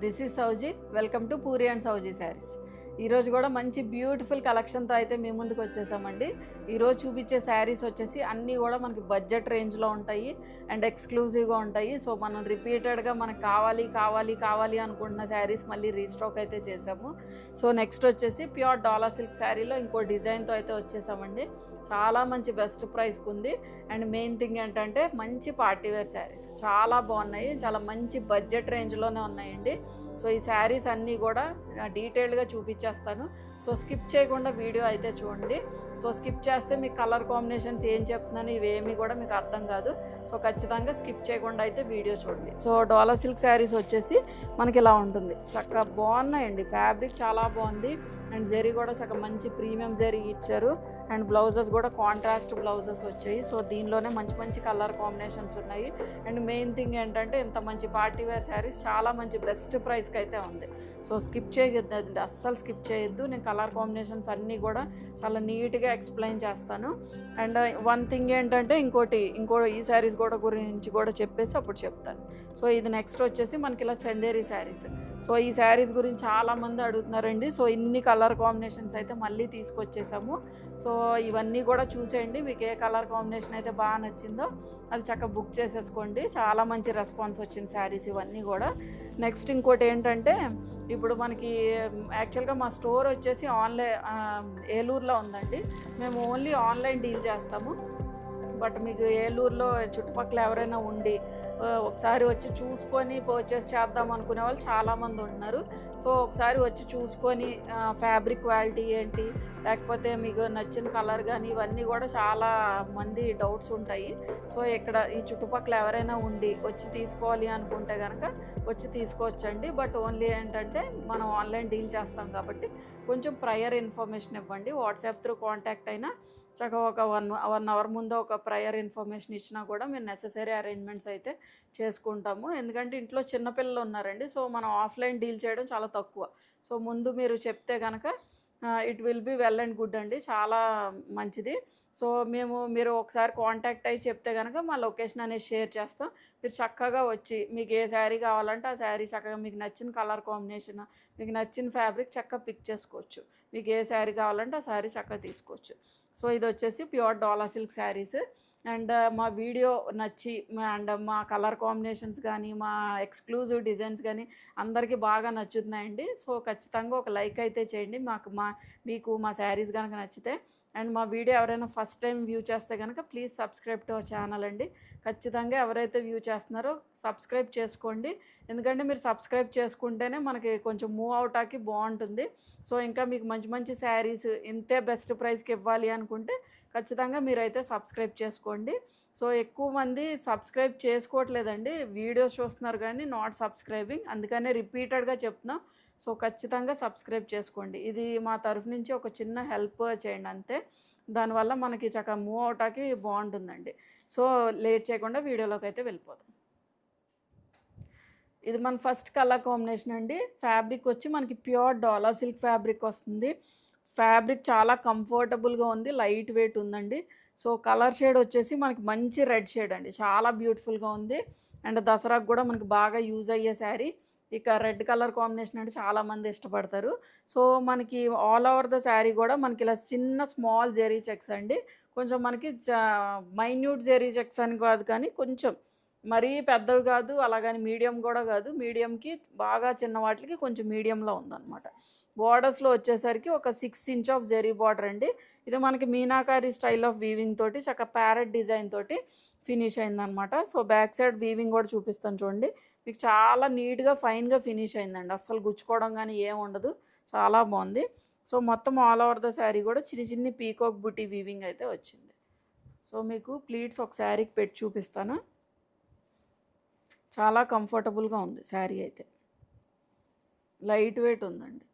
This is Sauji. Welcome to Puri and Sauji Saris. ఈరోజు కూడా మంచి బ్యూటిఫుల్ కలెక్షన్తో అయితే మీ ముందుకు వచ్చేసామండి. ఈరోజు చూపించే శారీస్ వచ్చేసి అన్నీ కూడా మనకి బడ్జెట్ రేంజ్లో ఉంటాయి అండ్ ఎక్స్క్లూజివ్గా ఉంటాయి. సో మనం రిపీటెడ్గా మనకు కావాలి కావాలి కావాలి అనుకుంటున్న శారీస్ మళ్ళీ రీస్టాక్ అయితే చేసాము. సో నెక్స్ట్ వచ్చేసి ప్యూర్ డాలర్ సిల్క్ శారీలో ఇంకో డిజైన్తో అయితే వచ్చేసామండి. చాలా మంచి బెస్ట్ ప్రైస్కి ఉంది. అండ్ మెయిన్ థింగ్ ఏంటంటే మంచి పార్టీవేర్ శారీస్ చాలా బాగున్నాయి. చాలా మంచి బడ్జెట్ రేంజ్లోనే ఉన్నాయండి. సో ఈ శారీస్ అన్నీ కూడా డీటెయిల్డ్గా చూపించేస్తాను. సో స్కిప్ చేయకుండా వీడియో అయితే చూడండి. సో స్కిప్ చేస్తే మీకు కలర్ కాంబినేషన్స్ ఏం చెప్తున్నాను ఇవేమీ కూడా మీకు అర్థం కాదు. సో ఖచ్చితంగా స్కిప్ చేయకుండా అయితే వీడియో చూడండి. సో డోలా సిల్క్ శారీస్ వచ్చేసి మనకి ఇలా ఉంటుంది. చక్కగా బాగున్నాయండి. ఫ్యాబ్రిక్ చాలా బాగుంది. అండ్ జరీ కూడా చక్కగా మంచి ప్రీమియం జరీ ఇచ్చారు. అండ్ బ్లౌజెస్ కూడా కాంట్రాస్ట్ బ్లౌజెస్ వచ్చాయి. సో దీనిలోనే మంచి మంచి కలర్ కాంబినేషన్స్ ఉన్నాయి. అండ్ మెయిన్ థింగ్ ఏంటంటే ఇంత మంచి పార్టీ వేర్ శారీస్ చాలా మంచి బెస్ట్ ప్రైస్కి అయితే ఉంది. సో స్కిప్ చేయొద్దు అస్సలు స్కిప్ చేయొద్దు. నేను కలర్ కాంబినేషన్స్ అన్నీ కూడా చాలా నీట్గా ఎక్స్ప్లెయిన్ చేస్తాను. అండ్ వన్ థింగ్ ఏంటంటే ఇంకోటి ఇంకో ఈ శారీస్ కూడా గురించి కూడా చెప్పేసి అప్పుడు చెప్తాను. సో ఇది నెక్స్ట్ వచ్చేసి మనకి ఇలా చందేరి శారీస్. సో ఈ శారీస్ గురించి చాలామంది అడుగుతున్నారండి. సో ఇన్ని కలర్ కాంబినేషన్స్ అయితే మళ్ళీ తీసుకొచ్చేసాము. సో ఇవన్నీ కూడా చూసేయండి. మీకు ఏ కలర్ కాంబినేషన్ అయితే బాగా నచ్చిందో అది చక్కగా బుక్ చేసేసుకోండి. చాలా మంచి రెస్పాన్స్ వచ్చింది శారీస్ ఇవన్నీ కూడా. నెక్స్ట్ ఇంకోటి ఏంటంటే ఇప్పుడు మనకి యాక్చువల్గా మా స్టోర్ వచ్చేసి ఆన్లైన్ ఏలూరులో ఉందండి. మేము ఓన్లీ ఆన్లైన్ డీల్ చేస్తాము. బట్ మీకు ఏలూరులో చుట్టుపక్కల ఎవరైనా ఉండి ఒకసారి వచ్చి చూసుకొని పర్చేస్ చేద్దాం అనుకునే వాళ్ళు చాలామంది ఉంటున్నారు. సో ఒకసారి వచ్చి చూసుకొని ఫ్యాబ్రిక్ క్వాలిటీ ఏంటి లేకపోతే మీకు నచ్చిన కలర్ కానీ ఇవన్నీ కూడా చాలా మంది డౌట్స్ ఉంటాయి. సో ఇక్కడ ఈ చుట్టుపక్కల ఎవరైనా ఉండి వచ్చి తీసుకోవాలి అనుకుంటే కనుక వచ్చి తీసుకోవచ్చండి. బట్ ఓన్లీ ఏంటంటే మనం ఆన్లైన్ డీల్ చేస్తాం కాబట్టి కొంచెం ప్రయర్ ఇన్ఫర్మేషన్ ఇవ్వండి. వాట్సాప్ త్రూ కాంటాక్ట్ అయినా చక్కగా ఒక వన్ వన్ అవర్ ముందు ఒక ప్రయర్ ఇన్ఫర్మేషన్ ఇచ్చినా కూడా మేము నెససరీ అరేంజ్మెంట్స్ అయితే చేసుకుంటాము. ఎందుకంటే ఇంట్లో చిన్నపిల్లలు ఉన్నారండి సో మనం ఆఫ్లైన్ డీల్ చేయడం చాలా తక్కువ. సో ముందు మీరు చెప్తే కనుక it will be well and good అండి. చాలా మంచిది. సో మేము మీరు ఒకసారి కాంటాక్ట్ అయ్యి చెప్తే కనుక మా లొకేషన్ అనేది షేర్ చేస్తాం. మీరు చక్కగా వచ్చి మీకు ఏ శారీ కావాలంటే ఆ శారీ చక్కగా మీకు నచ్చిన కలర్ కాంబినేషన్ మీకు నచ్చిన ఫ్యాబ్రిక్ చక్కగా పిక్ చేసుకోవచ్చు. మీకు ఏ శారీ కావాలంటే ఆ శారీ చక్కగా తీసుకోవచ్చు. సో ఇది వచ్చేసి pure dola silk saris. And మా వీడియో నచ్చి అండ్ మా కలర్ కాంబినేషన్స్ కానీ మా ఎక్స్క్లూజివ్ డిజైన్స్ కానీ అందరికీ బాగా నచ్చుతున్నాయండి. సో ఖచ్చితంగా ఒక లైక్ అయితే చేయండి. మాకు మా మీకు మా శారీస్ కనుక నచ్చితే అండ్ మా వీడియో ఎవరైనా ఫస్ట్ టైం వ్యూ చేస్తే కనుక please subscribe to our channel అండి. ఖచ్చితంగా ఎవరైతే వ్యూ చేస్తున్నారో సబ్స్క్రైబ్ చేసుకోండి. ఎందుకంటే మీరు సబ్స్క్రైబ్ చేసుకుంటేనే మనకి కొంచెం మూవ్ అవటానికి బాగుంటుంది. సో ఇంకా మీకు మంచి మంచి శారీస్ ఇంతే బెస్ట్ ప్రైస్కి ఇవ్వాలి అనుకుంటే ఖచ్చితంగా మీరైతే సబ్స్క్రైబ్ చేసుకోండి. సో ఎక్కువ మంది సబ్స్క్రైబ్ చేసుకోవట్లేదండి. వీడియోస్ చూస్తున్నారు కానీ నాట్ సబ్స్క్రైబింగ్. అందుకనే రిపీటెడ్గా చెప్తున్నాం. సో ఖచ్చితంగా సబ్స్క్రైబ్ చేసుకోండి. ఇది మా తరఫు నుంచి ఒక చిన్న హెల్ప్ చేయండి అంతే. దానివల్ల మనకి చక్కగా మూవ్ అవటానికి బాగుంటుందండి. సో లేట్ చేయకుండా వీడియోలోకి అయితే వెళ్ళిపోతాం ఇది మన ఫస్ట్ కలర్ కాంబినేషన్ అండి. ఫ్యాబ్రిక్ వచ్చి మనకి ప్యూర్ డాలా సిల్క్ ఫ్యాబ్రిక్ వస్తుంది. ఫ్యాబ్రిక్ చాలా కంఫర్టబుల్గా ఉంది లైట్ వెయిట్ ఉందండి. సో కలర్ షేడ్ వచ్చేసి మనకి మంచి రెడ్ షేడ్ అండి. చాలా బ్యూటిఫుల్గా ఉంది. అండ్ దసరాకు కూడా మనకి బాగా యూజ్ అయ్యే శారీ. ఇక రెడ్ కలర్ కాంబినేషన్ అంటే చాలామంది ఇష్టపడతారు. సో మనకి ఆల్ ఓవర్ ద శారీ కూడా మనకి ఇలా చిన్న స్మాల్ జెరీ చెక్స్ అండి. కొంచెం మనకి మైన్యూట్ జెరీ చెక్స్ అని కాదు కానీ కొంచెం మరీ పెద్దవి కాదు అలాగని మీడియం కూడా కాదు. మీడియంకి బాగా చిన్న వాటికి కొంచెం మీడియంలో ఉందన్నమాట. బోర్డర్స్లో వచ్చేసరికి ఒక six inch of zari border అండి. ఇది మనకి మీనాకారి స్టైల్ ఆఫ్ వీవింగ్ తోటి చక్క ప్యారెట్ డిజైన్ తోటి ఫినిష్ అయిందనమాట సో బ్యాక్ సైడ్ వీవింగ్ కూడా చూపిస్తాను చూడండి. మీకు చాలా నీట్గా ఫైన్గా ఫినిష్ అయిందండి. అస్సలు గుచ్చుకోవడం కానీ ఏం ఉండదు. చాలా బాగుంది. సో మొత్తం ఆల్ ఓవర్ ద శారీ కూడా చిన్న చిన్ని పీకాక్ బుటీ వీవింగ్ అయితే వచ్చింది. సో మీకు ప్లీట్స్ ఒక శారీకి పెట్టి చూపిస్తాను. చాలా కంఫర్టబుల్గా ఉంది శారీ అయితే. లైట్ వెయిట్ ఉందండి.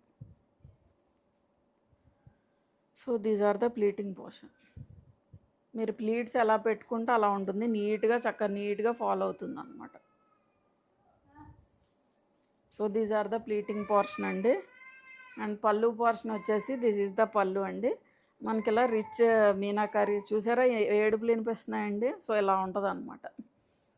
So these are the pleating portion. మీరు ప్లీట్స్ ఎలా పెట్టుకుంటే అలా ఉంటుంది. నీట్గా చక్కగా నీట్గా ఫాలో అవుతుంది అనమాట so these are the pleating portion అండి. అండ్ పళ్ళు పోర్షన్ వచ్చేసి దిస్ ఈజ్ ద పళ్ళు అండి. మనకి ఇలా రిచ్ uh, మీనాకారి చూసారా? ఏ- ఏడుపులు వినిపిస్తున్నాయండి సో ఇలా ఉంటుంది అనమాట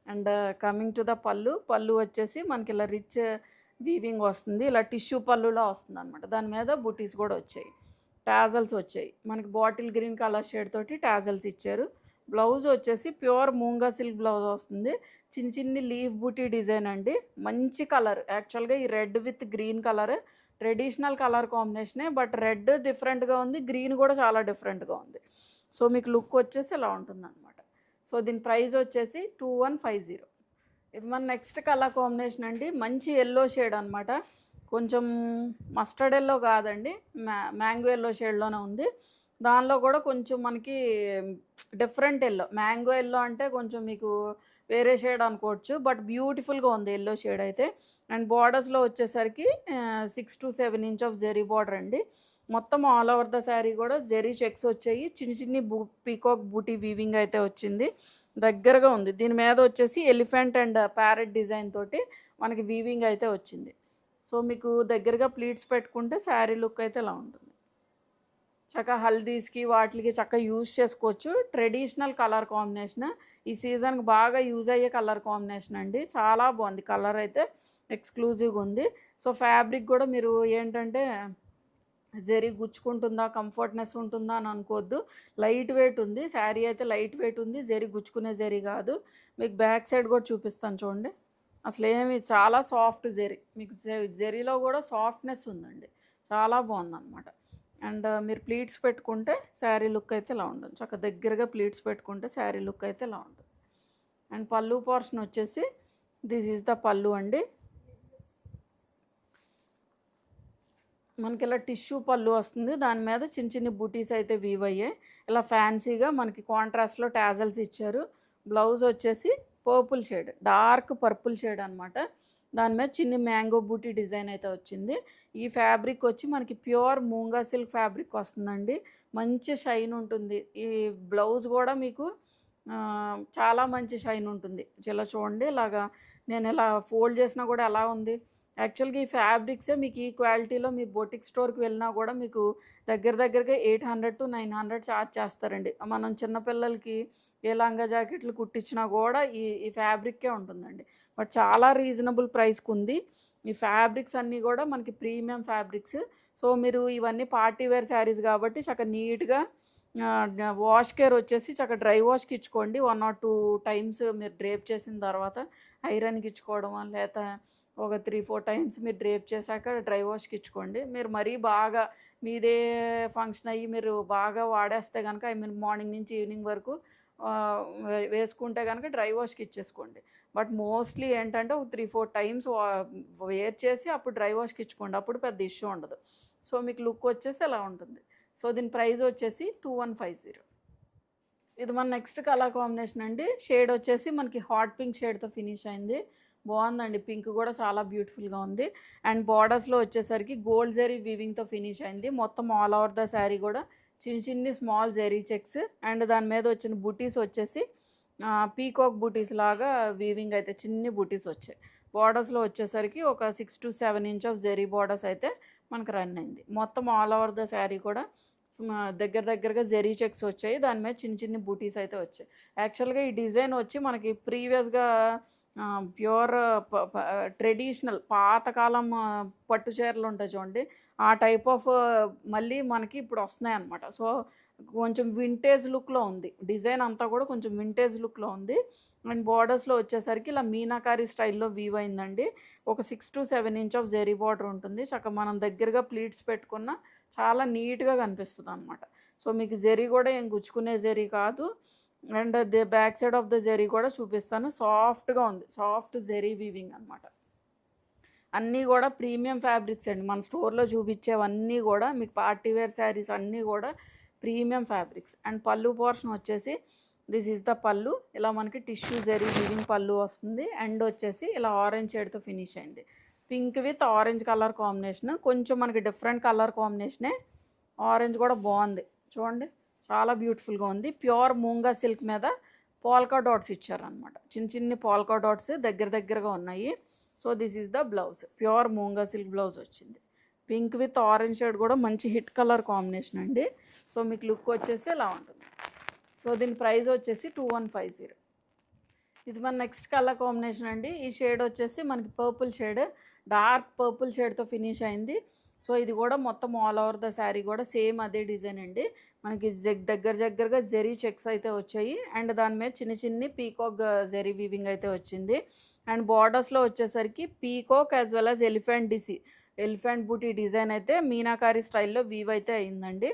అండ్ కమింగ్ టు ద పళ్ళు పళ్ళు వచ్చేసి మనకి ఇలా రిచ్ వీవింగ్ వస్తుంది. ఇలా టిష్యూ పళ్ళులా వస్తుంది అనమాట దాని మీద బుటీస్ కూడా వచ్చాయి. టాజల్స్ వచ్చాయి. మనకి బాటిల్ గ్రీన్ కలర్ షేడ్ తోటి టాజల్స్ ఇచ్చారు. బ్లౌజ్ వచ్చేసి ప్యూర్ మూంగా సిల్క్ బ్లౌజ్ వస్తుంది. చిన్న చిన్ని లీఫ్ బూటీ డిజైన్ అండి. మంచి కలర్. యాక్చువల్గా ఈ red with green colour. Traditional colour కాంబినేషనే but red డిఫరెంట్గా ఉంది. గ్రీన్ కూడా చాలా డిఫరెంట్గా ఉంది. సో మీకు లుక్ వచ్చేసి ఇలా ఉంటుంది అనమాట సో దీని ప్రైస్ వచ్చేసి టూ వన్ ఫైవ్ జీరో. ఇది మన నెక్స్ట్ కలర్ కాంబినేషన్ అండి. మంచి ఎల్లో షేడ్ అనమాట కొంచెం మస్టర్డ్ ఎల్లో కాదండి. మ్యా మ్యాంగో ఎల్లో షేడ్లోనే ఉంది. దానిలో కూడా కొంచెం మనకి డిఫరెంట్ ఎల్లో మ్యాంగో ఎల్లో అంటే కొంచెం మీకు వేరే షేడ్ అనుకోవచ్చు బట్ బ్యూటిఫుల్గా ఉంది ఎల్లో షేడ్ అయితే. అండ్ బార్డర్స్లో వచ్చేసరికి six to seven inch of zari border అండి. మొత్తం ఆల్ ఓవర్ ద శారీ కూడా జెరీ చెక్స్ వచ్చాయి. చిన్న చిన్ని బూ పీకాక్ బూటీ వీవింగ్ అయితే వచ్చింది. దగ్గరగా ఉంది. దీని మీద వచ్చేసి ఎలిఫెంట్ అండ్ ప్యారెట్ డిజైన్ తోటి మనకి వీవింగ్ అయితే వచ్చింది. సో మీకు దగ్గరగా ప్లీట్స్ పెట్టుకుంటే శారీ లుక్ అయితే ఇలా ఉంటుంది. చక్కగా హల్దీస్కి వాటికి చక్కగా యూజ్ చేసుకోవచ్చు. Traditional colour combination. ఈ సీజన్కి బాగా యూజ్ అయ్యే కలర్ కాంబినేషన్ అండి. చాలా బాగుంది. కలర్ అయితే ఎక్స్క్లూజివ్గా ఉంది. సో ఫ్యాబ్రిక్ కూడా మీరు ఏంటంటే జరీ గుచ్చుకుంటుందా కంఫర్ట్నెస్ ఉంటుందా అని అనుకోవద్దు. లైట్ వెయిట్ ఉంది. శారీ అయితే లైట్ వెయిట్ ఉంది. జరీ గుచ్చుకునే జరీ కాదు. మీకు బ్యాక్ సైడ్ కూడా చూపిస్తాను చూడండి. అసలు ఏమి చాలా సాఫ్ట్ జరీ. మీకు జరీలో కూడా సాఫ్ట్నెస్ ఉందండి. చాలా బాగుందన్నమాట. అండ్ మీరు ప్లీట్స్ పెట్టుకుంటే శారీ లుక్ అయితే ఇలా ఉంటుంది. చక్క దగ్గరగా ప్లీట్స్ పెట్టుకుంటే శారీ లుక్ అయితే ఇలా ఉంటుంది. అండ్ పళ్ళు పోర్షన్ వచ్చేసి దిస్ ఈజ్ ద పళ్ళు అండి. మనకి ఇలా టిష్యూ పళ్ళు వస్తుంది. దాని మీద చిన్న చిన్న బూటీస్ అయితే వీవ్ అయ్యాయి. ఇలా ఫ్యాన్సీగా మనకి కాంట్రాస్ట్లో టాజల్స్ ఇచ్చారు. బ్లౌజ్ వచ్చేసి purple shade dark purple shade అనమాట దాని మీద చిన్ని మ్యాంగో బూటీ డిజైన్ అయితే వచ్చింది. ఈ ఫ్యాబ్రిక్ వచ్చి మనకి ప్యూర్ మూంగా సిల్క్ ఫ్యాబ్రిక్ వస్తుందండి. మంచి షైన్ ఉంటుంది. ఈ బ్లౌజ్ కూడా మీకు చాలా మంచి షైన్ ఉంటుంది. ఇలా చూడండి ఇలాగా నేను ఇలా ఫోల్డ్ చేసినా కూడా ఎలా ఉంది. యాక్చువల్గా ఈ ఫ్యాబ్రిక్సే మీకు ఈ క్వాలిటీలో మీ బొటిక్ స్టోర్కి వెళ్ళినా కూడా మీకు దగ్గర దగ్గరగా eight hundred to nine hundred charge చేస్తారండి. మనం చిన్నపిల్లలకి ఏ లంగా జాకెట్లు కుట్టించినా కూడా ఈ ఈ ఫ్యాబ్రిక్కే ఉంటుందండి. బట్ చాలా రీజనబుల్ ప్రైస్కి ఉంది ఈ ఫ్యాబ్రిక్స్ అన్నీ కూడా మనకి ప్రీమియం ఫ్యాబ్రిక్స్. సో మీరు ఇవన్నీ పార్టీ వేర్ శారీస్ కాబట్టి చక్కగా నీట్గా వాష్ కేర్ వచ్చేసి చక్కగా డ్రై వాష్కి ఇచ్చుకోండి. వన్ ఆర్ టూ టైమ్స్ మీరు డ్రేప్ చేసిన తర్వాత ఐరన్కి ఇచ్చుకోవడం లేదా ఒక త్రీ ఫోర్ టైమ్స్ మీరు డ్రేప్ చేశాక డ్రై వాష్కి ఇచ్చుకోండి. మీరు మరీ బాగా మీదే ఫంక్షన్ అయ్యి మీరు బాగా వాడేస్తే కనుక ఐ మీన్ మార్నింగ్ నుంచి ఈవినింగ్ వరకు వేసుకుంటే కనుక డ్రై వాష్కి ఇచ్చేసుకోండి. బట్ మోస్ట్లీ ఏంటంటే ఒక త్రీ ఫోర్ టైమ్స్ వేర్ చేసి అప్పుడు డ్రై వాష్కి ఇచ్చుకోండి. అప్పుడు పెద్ద ఇష్యూ ఉండదు. సో మీకు లుక్ వచ్చేసి అలా ఉంటుంది. సో దీని ప్రైస్ వచ్చేసి టూ వన్ ఫైవ్ జీరో. ఇది మన నెక్స్ట్ కలర్ కాంబినేషన్ అండి. షేడ్ వచ్చేసి మనకి హాట్ పింక్ షేడ్తో ఫినిష్ అయింది. బాగుందండి. పింక్ కూడా చాలా బ్యూటిఫుల్గా ఉంది. అండ్ బార్డర్స్లో వచ్చేసరికి గోల్డ్ జరీ వీవింగ్తో ఫినిష్ అయింది. మొత్తం ఆల్ ఓవర్ ద శారీ కూడా చిన్న చిన్ని స్మాల్ జెరీ చెక్స్ అండ్ దాని మీద వచ్చిన బుటీస్ వచ్చేసి పీకాక్ బుటీస్ లాగా వీవింగ్ అయితే చిన్ని బుటీస్ వచ్చాయి. బార్డర్స్లో వచ్చేసరికి ఒక six to seven inch of zari borders అయితే మనకు రన్ అయింది. మొత్తం ఆల్ ఓవర్ ద శారీ కూడా దగ్గర దగ్గరగా జెరీ చెక్స్ వచ్చాయి. దాని మీద చిన్న చిన్ని బూటీస్ అయితే వచ్చాయి. యాక్చువల్గా ఈ డిజైన్ వచ్చి మనకి ప్రీవియస్గా ప్యూర్ ట్రెడిషనల్ పాతకాలం పట్టు చీరలు ఉంటాయి చూడండి. ఆ టైప్ ఆఫ్ మళ్ళీ మనకి ఇప్పుడు వస్తున్నాయి అనమాట సో కొంచెం వింటేజ్ లుక్లో ఉంది. డిజైన్ అంతా కూడా కొంచెం వింటేజ్ లుక్లో ఉంది. అండ్ బార్డర్స్లో వచ్చేసరికి ఇలా మీనాకారి స్టైల్లో వీవ్ అయిందండి. ఒక six to seven inch of zari border ఉంటుంది. చక్కగా మనం దగ్గరగా ప్లీట్స్ పెట్టుకున్న చాలా నీట్గా కనిపిస్తుంది అనమాట సో మీకు జెరీ కూడా ఏం గుచ్చుకునే జెరీ కాదు. And the back side of the zari కూడా చూపిస్తాను. సాఫ్ట్గా ఉంది. సాఫ్ట్ జెరీ వీవింగ్ అనమాట అన్నీ కూడా ప్రీమియం ఫ్యాబ్రిక్స్ అండి. మన స్టోర్లో చూపించేవన్నీ కూడా మీకు పార్టీ వేర్ శారీస్ అన్నీ కూడా premium fabrics. And pallu portion వచ్చేసి దిస్ ఈజ్ ద పళ్ళు. ఇలా మనకి టిష్యూ జరీ వివింగ్ పళ్ళు వస్తుంది. అండ్ వచ్చేసి ఇలా ఆరెంజ్ షేడ్తో ఫినిష్ అయింది. Pink with orange colour combination. కొంచెం మనకి డిఫరెంట్ కలర్ కాంబినేషనే ఆరెంజ్ కూడా బాగుంది. చూడండి. చాలా బ్యూటిఫుల్గా ఉంది. ప్యూర్ మూంగా సిల్క్ మీద పోల్కా డాట్స్ ఇచ్చారనమాట చిన్న చిన్ని పోల్కా డాట్స్ దగ్గర దగ్గరగా ఉన్నాయి. So this is the blouse pure moonga silk blouse వచ్చింది. పింక్ విత్ ఆరెంజ్ షేడ్ కూడా మంచి హిట్ కలర్ కాంబినేషన్ అండి. సో మీకు లుక్ వచ్చేసి ఇలా ఉంటుంది. సో దీని ప్రైస్ వచ్చేసి టూ వన్ ఫైవ్ జీరో ఇది మన నెక్స్ట్ కలర్ కాంబినేషన్ అండి. ఈ షేడ్ వచ్చేసి మనకి పర్పుల్ షేడ్ డార్క్ పర్పుల్ షేడ్తో ఫినిష్ అయింది. సో ఇది కూడా మొత్తం ఆల్ ఓవర్ ద శారీ కూడా సేమ్ అదే డిజైన్ అండి. మనకి జగ్ దగ్గర దగ్గరగా జెరీ చెక్స్ అయితే వచ్చాయి. అండ్ దాని మీద చిన్న చిన్ని పీకాక్ జెరీ వీవింగ్ అయితే వచ్చింది. అండ్ బార్డర్స్లో వచ్చేసరికి peacock as well as elephant DC elephant buti design అయితే మీనాకారి స్టైల్లో వీవ్ అయితే అయిందండి.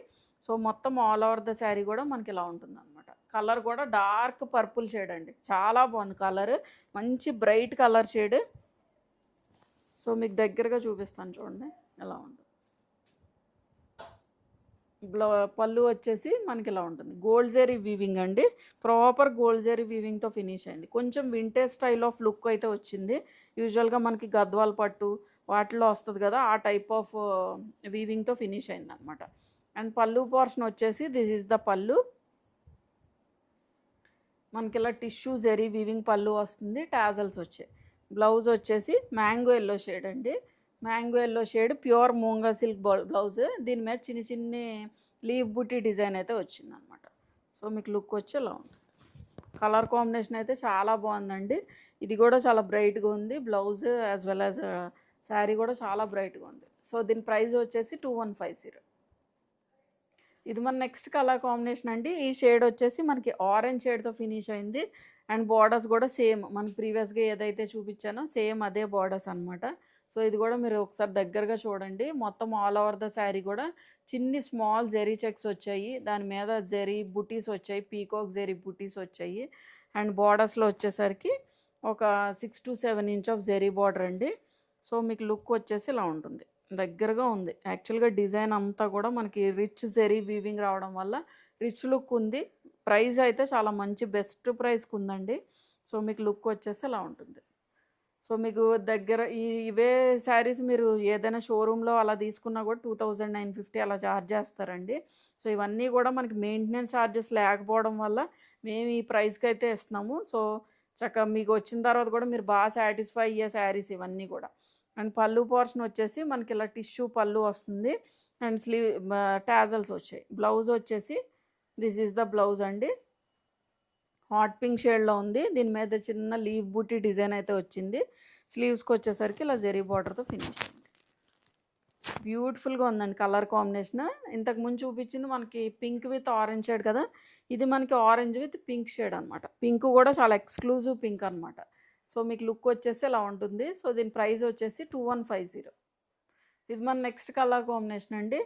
సో మొత్తం ఆల్ ఓవర్ ద శారీ కూడా మనకి ఇలా ఉంటుంది అనమాట కలర్ కూడా డార్క్ పర్పుల్ షేడ్ అండి. చాలా బాగుంది కలర్ మంచి బ్రైట్ కలర్ షేడ్ సో మీకు దగ్గరగా చూపిస్తాను చూడండి. ఎలా ఉంది. బ్లౌ పళ్ళు వచ్చేసి మనకి ఇలా ఉంటుంది. గోల్డ్ జెరీ వీవింగ్ అండి. ప్రాపర్ గోల్డ్ జెరీ వీవింగ్తో ఫినిష్ అయింది. కొంచెం వింటేజ్ స్టైల్ ఆఫ్ లుక్ అయితే వచ్చింది. యూజువల్గా మనకి గద్వాల పట్టు వాటిలో వస్తుంది కదా ఆ టైప్ ఆఫ్ వీవింగ్తో ఫినిష్ అయింది అనమాట అండ్ పళ్ళు పోర్షన్ వచ్చేసి దిస్ ఈజ్ ద పళ్ళు. మనకి ఇలా టిష్యూ జెరీ వీవింగ్ పళ్ళు వస్తుంది. టాజల్స్ వచ్చాయి బ్లౌజ్ వచ్చేసి మ్యాంగో ఎల్లో షేడ్ అండి. Mango yellow shade pure moonga silk blouse. దీని మీద చిన్న చిన్ని లీవ్ బుట్టి డిజైన్ అయితే వచ్చింది అనమాట సో మీకు లుక్ వచ్చి ఇలా ఉంది కలర్ కాంబినేషన్ అయితే చాలా బాగుందండి. ఇది కూడా చాలా బ్రైట్గా ఉంది. Blouse as well as sari కూడా చాలా బ్రైట్గా ఉంది. సో దీని ప్రైస్ వచ్చేసి టూ వన్ ఫైవ్ జీరో. ఇది మన నెక్స్ట్ కలర్ కాంబినేషన్ అండి. ఈ షేడ్ వచ్చేసి మనకి ఆరెంజ్ షేడ్తో ఫినిష్ అయింది. అండ్ బార్డర్స్ కూడా సేమ్ మనం ప్రీవియస్గా ఏదైతే చూపించానో సేమ్ అదే బార్డర్స్ అనమాట సో ఇది కూడా మీరు ఒకసారి దగ్గరగా చూడండి. మొత్తం ఆల్ ఓవర్ ద శారీ కూడా చిన్ని స్మాల్ జెరీ చెక్స్ వచ్చాయి. దాని మీద జెరీ బుటీస్ వచ్చాయి. పీకాక్ జెరీ బుటీస్ వచ్చాయి. అండ్ బార్డర్స్లో వచ్చేసరికి ఒక six to seven inch of zari border అండి. సో మీకు లుక్ వచ్చేసి ఇలా ఉంటుంది. దగ్గరగా ఉంది. యాక్చువల్గా డిజైన్ అంతా కూడా మనకి రిచ్ జెరీ వీవింగ్ రావడం వల్ల రిచ్ లుక్ ఉంది. ప్రైస్ అయితే చాలా మంచి బెస్ట్ ప్రైస్కి ఉందండి సో మీకు లుక్ వచ్చేసి ఇలా ఉంటుంది. సో మీకు దగ్గర ఇవే శారీస్ మీరు ఏదైనా షోరూంలో అలా తీసుకున్నా కూడా టూ థౌజండ్ నైన్ ఫిఫ్టీ అలా ఛార్జ్ చేస్తారండి. సో ఇవన్నీ కూడా మనకి మెయింటెనెన్స్ ఛార్జెస్ లేకపోవడం వల్ల మేము ఈ ప్రైస్కి అయితే ఇస్తున్నాము. సో చక్కగా మీకు వచ్చిన తర్వాత కూడా మీరు బాగా సాటిస్ఫై అయ్యే శారీస్ ఇవన్నీ కూడా. అండ్ పళ్ళు పోర్షన్ వచ్చేసి మనకి ఇలా టిష్యూ పళ్ళు వస్తుంది. అండ్ స్లీవ్ టాజల్స్ వచ్చాయి. బ్లౌజ్ వచ్చేసి దిస్ ఈజ్ ద బ్లౌజ్ అండి. హాట్ పింక్ షేడ్లో ఉంది. దీని మీద చిన్న లీవ్ బూటీ డిజైన్ అయితే వచ్చింది. స్లీవ్స్కి వచ్చేసరికి ఇలా జెరీ బార్డర్తో ఫినిష్ అయింది. బ్యూటిఫుల్గా ఉందండి కలర్ కాంబినేషన్. ఇంతకు ముందు చూపించింది మనకి పింక్ విత్ ఆరెంజ్ షేడ్ కదా. ఇది మనకి ఆరెంజ్ విత్ పింక్ షేడ్ అనమాట పింక్ కూడా చాలా ఎక్స్క్లూజివ్ పింక్ అనమాట సో మీకు లుక్ వచ్చేసి ఇలా ఉంటుంది. సో దీని ప్రైస్ వచ్చేసి టూ వన్ ఫైవ్ జీరో ఇది మన నెక్స్ట్ కలర్ కాంబినేషన్ అండి.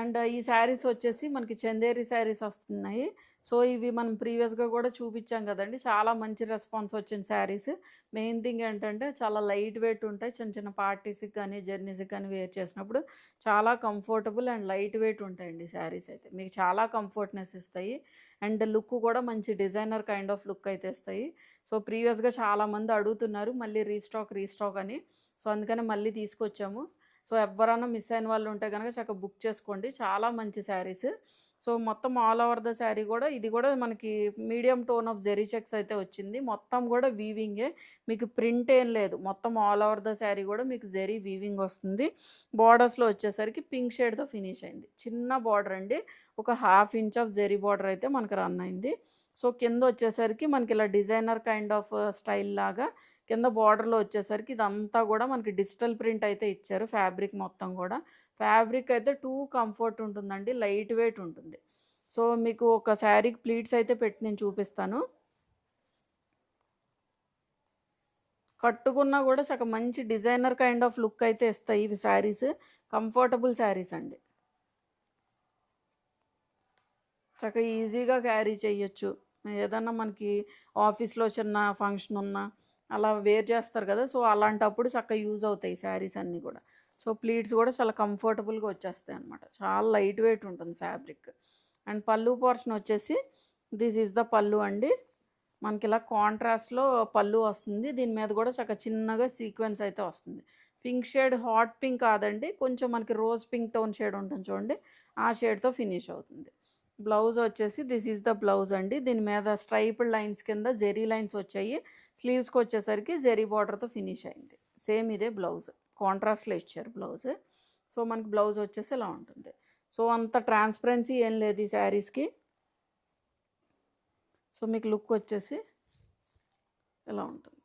అండ్ ఈ శారీస్ వచ్చేసి మనకి చందేరి శారీస్ వస్తున్నాయి. సో ఇవి మనం ప్రీవియస్గా కూడా చూపించాం కదండి. చాలా మంచి రెస్పాన్స్ వచ్చిన శారీస్. మెయిన్ థింగ్ ఏంటంటే చాలా లైట్ వెయిట్ ఉంటాయి. చిన్న చిన్న పార్టీస్కి కానీ జర్నీస్కి కానీ వేర్ చేసినప్పుడు చాలా కంఫర్టబుల్ అండ్ లైట్ వెయిట్ ఉంటాయండి శారీస్ అయితే. మీకు చాలా కంఫర్ట్నెస్ ఇస్తాయి. అండ్ లుక్ కూడా మంచి డిజైనర్ కైండ్ ఆఫ్ లుక్ అయితే ఇస్తాయి. సో ప్రీవియస్గా చాలామంది అడుగుతున్నారు. మళ్ళీ రీస్టాక్ రీస్టాక్ అని. సో అందుకని మళ్ళీ తీసుకొచ్చాము. సో ఎవరైనా మిస్ అయిన వాళ్ళు ఉంటే కనుక చక్కగా బుక్ చేసుకోండి. చాలా మంచి శారీస్. సో మొత్తం ఆల్ ఓవర్ ద శారీ కూడా ఇది కూడా మనకి medium tone of zari checks అయితే వచ్చింది. మొత్తం కూడా వీవింగే. మీకు ప్రింట్ ఏం లేదు. మొత్తం ఆల్ ఓవర్ ద శారీ కూడా మీకు జెరీ వీవింగ్ వస్తుంది. బార్డర్స్లో వచ్చేసరికి పింక్ షేడ్తో ఫినిష్ అయింది. చిన్న బార్డర్ అండి. ఒక half inch of zari border అయితే మనకు రన్ అయింది. సో కింద వచ్చేసరికి మనకి ఇలా డిజైనర్ కైండ్ ఆఫ్ స్టైల్ లాగా కింద బార్డర్లో వచ్చేసరికి ఇదంతా కూడా మనకి డిజిటల్ ప్రింట్ అయితే ఇచ్చారు ఫ్యాబ్రిక్ మొత్తం కూడా. ఫ్యాబ్రిక్ అయితే టూ కంఫర్ట్ ఉంటుందండి లైట్ వెయిట్ ఉంటుంది. సో మీకు ఒక శారీకి ప్లీట్స్ అయితే పెట్టి నేను చూపిస్తాను. కట్టుకున్నా కూడా చక్క మంచి డిజైనర్ కైండ్ ఆఫ్ లుక్ అయితే ఇస్తాయి ఇవి శారీస్. కంఫర్టబుల్ శారీస్ అండి. చక్క ఈజీగా క్యారీ చేయొచ్చు. ఏదన్నా మనకి ఆఫీస్లో చిన్న ఫంక్షన్ ఉన్నా అలా వేర్ చేస్తారు కదా! సో అలాంటప్పుడు చక్కగా యూజ్ అవుతాయి శారీస్ అన్నీ కూడా. సో ప్లీట్స్ కూడా చాలా కంఫర్టబుల్గా వచ్చేస్తాయి అనమాట చాలా లైట్ వెయిట్ ఉంటుంది ఫ్యాబ్రిక్. అండ్ పళ్ళు పోర్షన్ వచ్చేసి దిస్ ఈజ్ ద పళ్ళు అండి. మనకి ఇలా కాంట్రాస్ట్లో పళ్ళు వస్తుంది. దీని మీద కూడా చక్కగా చిన్నగా సీక్వెన్స్ అయితే వస్తుంది. పింక్ షేడ్ హాట్ పింక్ కాదండి. కొంచెం మనకి రోజ్ పింక్ టోన్ షేడ్ ఉంటుంది చూడండి. ఆ షేడ్తో ఫినిష్ అవుతుంది. బ్లౌజ్ వచ్చేసి దిస్ ఈజ్ ద బ్లౌజ్ అండి. దీని మీద స్ట్రైప్డ్ లైన్స్ కింద జెరీ లైన్స్ వచ్చాయి. స్లీవ్స్కి వచ్చేసరికి జెరీ బార్డర్తో ఫినిష్ అయింది. సేమ్ ఇదే బ్లౌజ్. కాంట్రాస్ట్లో ఇచ్చారు బ్లౌజ్. సో మనకి బ్లౌజ్ వచ్చేసి ఇలా ఉంటుంది. సో అంత ట్రాన్స్పరెన్సీ ఏం లేదు ఈ శారీస్కి. సో మీకు లుక్ వచ్చేసి ఇలా ఉంటుంది.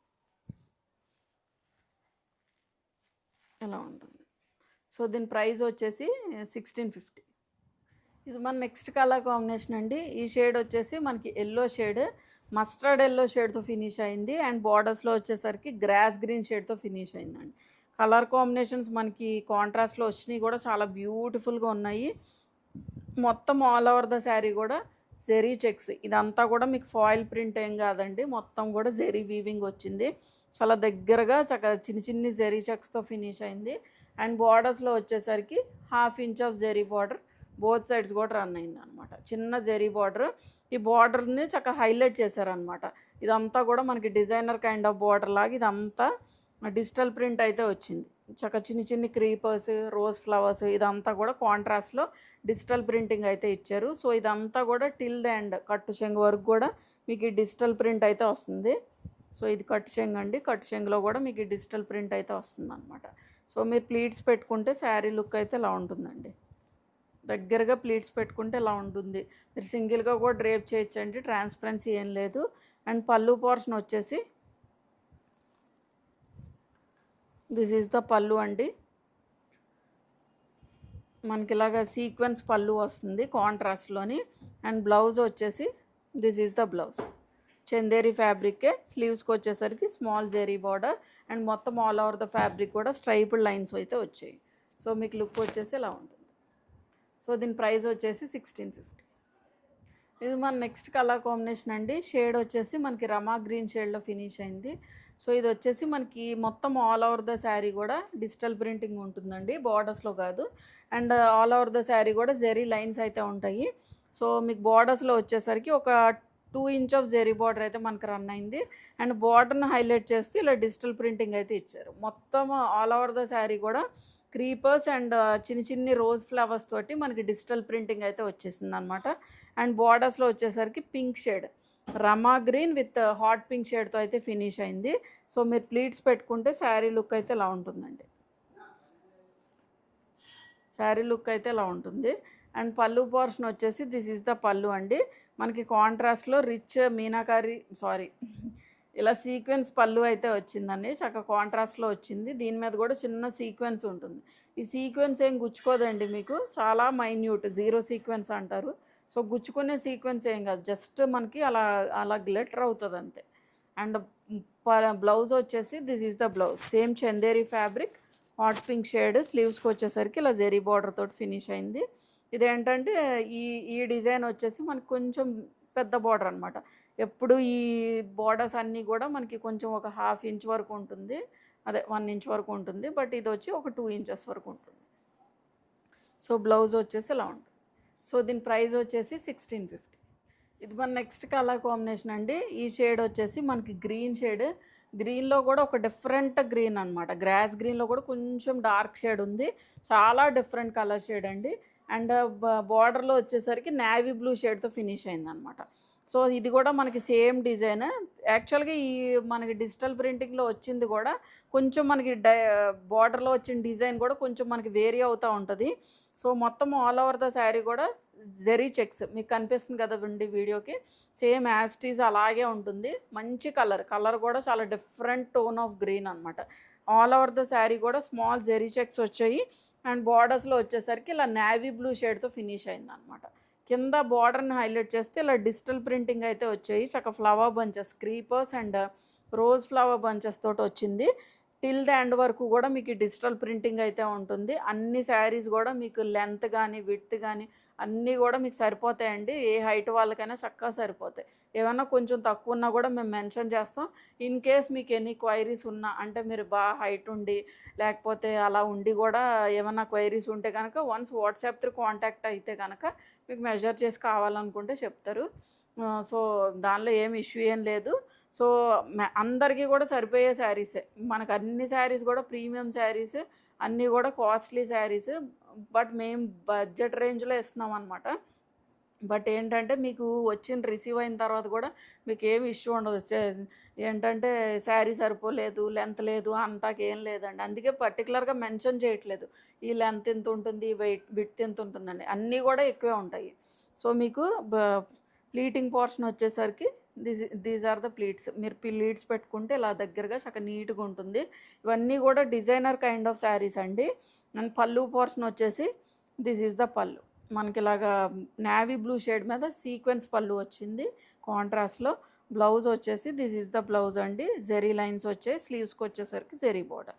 ఎలా ఉంటుంది. సో దీని ప్రైస్ వచ్చేసి సిక్స్టీన్ ఫిఫ్టీ. ఇది మన నెక్స్ట్ కలర్ కాంబినేషన్ అండి. ఈ షేడ్ వచ్చేసి మనకి ఎల్లో షేడ్ మస్టర్డ్ ఎల్లో షేడ్తో ఫినిష్ అయింది. అండ్ బార్డర్స్లో వచ్చేసరికి గ్రాస్ గ్రీన్ షేడ్తో ఫినిష్ అయిందండి. కలర్ కాంబినేషన్స్ మనకి కాంట్రాస్ట్లో వచ్చినాయి కూడా చాలా బ్యూటిఫుల్గా ఉన్నాయి. మొత్తం ఆల్ ఓవర్ ద శారీ కూడా జెరీ చెక్స్. ఇదంతా కూడా మీకు ఫాయిల్ ప్రింట్ ఏం కాదండి. మొత్తం కూడా జెరీ వీవింగ్ వచ్చింది. చాలా దగ్గరగా చక్కగా చిన్న చిన్ని జెరీ చెక్స్తో ఫినిష్ అయింది. అండ్ బార్డర్స్లో వచ్చేసరికి half inch of zari border both sides కూడా రన్ అయింది అనమాట చిన్న జెరీ బార్డర్. ఈ బార్డర్ని చక్కగా హైలైట్ చేశారనమాట ఇదంతా కూడా మనకి డిజైనర్ కైండ్ ఆఫ్ బార్డర్ లాగా ఇదంతా డిజిటల్ ప్రింట్ అయితే వచ్చింది. చక్క చిన్ని చిన్ని క్రీపర్స్ రోజ్ ఫ్లవర్స్ ఇదంతా కూడా కాంట్రాస్ట్లో డిజిటల్ ప్రింటింగ్ అయితే ఇచ్చారు. సో ఇదంతా కూడా టిల్ ద ఎండ్ కట్టు చెంగు వరకు కూడా మీకు ఈ డిజిటల్ ప్రింట్ అయితే వస్తుంది. సో ఇది కట్టు చెంగు అండి. కట్టు చెంగులో కూడా మీకు ఈ డిజిటల్ ప్రింట్ అయితే వస్తుంది అనమాట సో మీరు ప్లీట్స్ పెట్టుకుంటే శారీ లుక్ అయితే ఇలా ఉంటుందండి. దగ్గరగా ప్లీట్స్ పెట్టుకుంటే ఇలా ఉంటుంది? మీరు సింగిల్గా కూడా డ్రేప్ చేయొచ్చండి ట్రాన్స్పరెన్సీ ఏం లేదు. అండ్ పళ్ళు పోర్షన్ వచ్చేసి దిస్ ఈజ్ ద పళ్ళు అండి. మనకి ఇలాగ సీక్వెన్స్ పళ్ళు వస్తుంది కాంట్రాస్ట్లోని. అండ్ బ్లౌజ్ వచ్చేసి this is the blouse. Chanderi ఫ్యాబ్రికే స్లీవ్స్కి వచ్చేసరికి స్మాల్ జెరీ బార్డర్. అండ్ మొత్తం ఆల్ ఓవర్ ద ఫ్యాబ్రిక్ కూడా స్ట్రైపుడ్ లైన్స్ అయితే వచ్చాయి. సో మీకు లుక్ వచ్చేసి ఇలా ఉంటుంది? సో దీని ప్రైస్ వచ్చేసి సిక్స్టీన్ ఫిఫ్టీ ఇది మన నెక్స్ట్ కలర్ కాంబినేషన్ అండి. షేడ్ వచ్చేసి మనకి రమా గ్రీన్ షేడ్లో ఫినిష్ అయింది. సో ఇది వచ్చేసి మనకి మొత్తం ఆల్ ఓవర్ ద శారీ కూడా డిజిటల్ ప్రింటింగ్ ఉంటుందండి. బార్డర్స్లో కాదు. And all over the sari కూడా జెరీ లైన్స్ అయితే ఉంటాయి. సో మీకు బార్డర్స్లో వచ్చేసరికి ఒక two inch of zari border అయితే మనకు రన్ అయింది. అండ్ బార్డర్ని హైలైట్ చేస్తూ ఇలా డిజిటల్ ప్రింటింగ్ అయితే ఇచ్చారు. మొత్తం ఆల్ ఓవర్ ద శారీ కూడా క్రీపర్స్ అండ్ చిన్న చిన్ని రోజ్ ఫ్లవర్స్ తోటి మనకి డిజిటల్ ప్రింటింగ్ అయితే వచ్చేసింది అనమాట అండ్ బార్డర్స్లో వచ్చేసరికి pink shade. Rama green with hot pink షేడ్తో అయితే ఫినిష్ అయింది. సో మీరు ప్లీట్స్ పెట్టుకుంటే శారీ లుక్ అయితే ఇలా ఉంటుందండి. శారీ లుక్ అయితే ఇలా ఉంటుంది. అండ్ పళ్ళు పోర్షన్ వచ్చేసి దిస్ ఈజ్ ద పళ్ళు అండి. మనకి కాంట్రాస్ట్లో రిచ్ మీనాకారి సారీ ఇలా సీక్వెన్స్ పళ్ళు అయితే వచ్చిందండి. చక్క కాంట్రాస్ట్లో వచ్చింది. దీని మీద కూడా చిన్న సీక్వెన్స్ ఉంటుంది. ఈ సీక్వెన్స్ ఏం గుచ్చుకోదండి మీకు. చాలా మైన్యూట్ జీరో సీక్వెన్స్ అంటారు. సో గుచ్చుకునే సీక్వెన్స్ ఏం కాదు. జస్ట్ మనకి అలా అలా గ్లిటర్ అవుతుంది అంతే. అండ్ బ్లౌజ్ వచ్చేసి this is the blouse same Chanderi fabric hot pink shade స్లీవ్స్కి వచ్చేసరికి ఇలా జెరీ బార్డర్ తోటి ఫినిష్ అయింది. ఇదేంటంటే ఈ ఈ డిజైన్ వచ్చేసి మనకు కొంచెం పెద్ద బార్డర్ అనమాట ఎప్పుడు ఈ బార్డర్స్ అన్నీ కూడా మనకి కొంచెం ఒక హాఫ్ ఇంచ్ వరకు ఉంటుంది. అదే వన్ ఇంచ్ వరకు ఉంటుంది. బట్ ఇది వచ్చి ఒక టూ ఇంచెస్ వరకు ఉంటుంది. సో బ్లౌజ్ వచ్చేసి ఇలా ఉంటుంది. సో దీని ప్రైస్ వచ్చేసి సిక్స్టీన్ ఫిఫ్టీ ఇది మన నెక్స్ట్ కలర్ కాంబినేషన్ అండి. ఈ షేడ్ వచ్చేసి మనకి గ్రీన్ షేడ్ గ్రీన్లో కూడా ఒక డిఫరెంట్ గ్రీన్ అనమాట గ్రాస్ గ్రీన్లో కూడా కొంచెం డార్క్ షేడ్ ఉంది. చాలా డిఫరెంట్ కలర్ షేడ్ అండి. అండ్ బార్డర్లో వచ్చేసరికి నేవీ బ్లూ షేడ్తో ఫినిష్ అయిందనమాట సో ఇది కూడా మనకి సేమ్ డిజైన్. యాక్చువల్గా ఈ మనకి డిజిటల్ ప్రింటింగ్లో వచ్చింది కూడా కొంచెం మనకి డై బార్డర్లో వచ్చిన డిజైన్ కూడా కొంచెం మనకి వేరీ అవుతూ ఉంటుంది. సో మొత్తం ఆల్ ఓవర్ ద శారీ కూడా జెరీ చెక్స్. మీకు కనిపిస్తుంది కదా అండి వీడియోకి? సేమ్ యాస్టీస్ అలాగే ఉంటుంది. మంచి కలర్. కలర్ కూడా చాలా డిఫరెంట్ టోన్ ఆఫ్ గ్రీన్ అనమాట ఆల్ ఓవర్ ద శారీ కూడా స్మాల్ జెరీ చెక్స్ వచ్చాయి. అండ్ బార్డర్స్లో వచ్చేసరికి ఇలా నేవీ బ్లూ షేడ్తో ఫినిష్ అయింది అనమాట కింద బార్డర్ని హైలైట్ చేస్తే ఇలా డిజిటల్ ప్రింటింగ్ అయితే వచ్చాయి. చక్క flower bunches creepers and rose flower bunches తోటి వచ్చింది. టిల్ ద ఎండ్ వరకు కూడా మీకు డిజిటల్ ప్రింటింగ్ అయితే ఉంటుంది. అన్ని శారీస్ కూడా మీకు లెంత్ కానీ విడ్త్ కానీ అన్నీ కూడా మీకు సరిపోతాయండి. ఏ హైట్ వాళ్ళకైనా చక్కగా సరిపోతాయి. ఏమన్నా కొంచెం తక్కువ ఉన్నా కూడా మేము మెన్షన్ చేస్తాం. ఇన్ కేస్ మీకు ఎనీ క్వైరీస్ ఉన్నా అంటే మీరు బాగా హైట్ ఉండి లేకపోతే అలా ఉండి కూడా ఏమన్నా క్వైరీస్ ఉంటే కనుక వన్స్ వాట్సాప్ త్రూ కాంటాక్ట్ అయితే కనుక మీకు మెజర్ చేసి కావాలనుకుంటే చెప్తారు. సో దానిలో ఏం ఇష్యూ ఏం లేదు. సో అందరికీ కూడా సరిపోయే శారీసే. మనకు అన్ని శారీస్ కూడా ప్రీమియం శారీస్ అన్నీ కూడా కాస్ట్లీ శారీస్ బట్ మేము బడ్జెట్ రేంజ్లో ఇస్తున్నాం అనమాట బట్ ఏంటంటే మీకు వచ్చిన రిసీవ్ అయిన తర్వాత కూడా మీకు ఏమి ఇష్యూ ఉండదు. ఏంటంటే శారీ సరిపోలేదు లెంత్ లేదు అంతాకేం లేదండి. అందుకే పర్టికులర్గా మెన్షన్ చేయట్లేదు. ఈ లెంత్ ఎంత ఉంటుంది వెయిట్ బిట్ ఎంత ఉంటుందండి అన్నీ కూడా ఎక్కువే ఉంటాయి. సో మీకు ప్లీటింగ్ పోర్షన్ వచ్చేసరికి this these are the pleats. మీరు ప్లీట్స్ పెట్టుకుంటే ఇలా దగ్గరగా చక్కగా నీట్గా ఉంటుంది. ఇవన్నీ కూడా డిజైనర్ కైండ్ ఆఫ్ శారీస్ అండి. అండ్ పళ్ళు పోర్షన్ వచ్చేసి దిస్ ఈజ్ ద పళ్ళు. మనకి ఇలాగా నావీ బ్లూ షేడ్ మీద సీక్వెన్స్ పళ్ళు వచ్చింది. కాంట్రాస్ట్లో బ్లౌజ్ వచ్చేసి దిస్ ఈజ్ ద బ్లౌజ్ అండి. జెరీ లైన్స్ వచ్చాయి. స్లీవ్స్కి వచ్చేసరికి జెరీ బోర్డర్.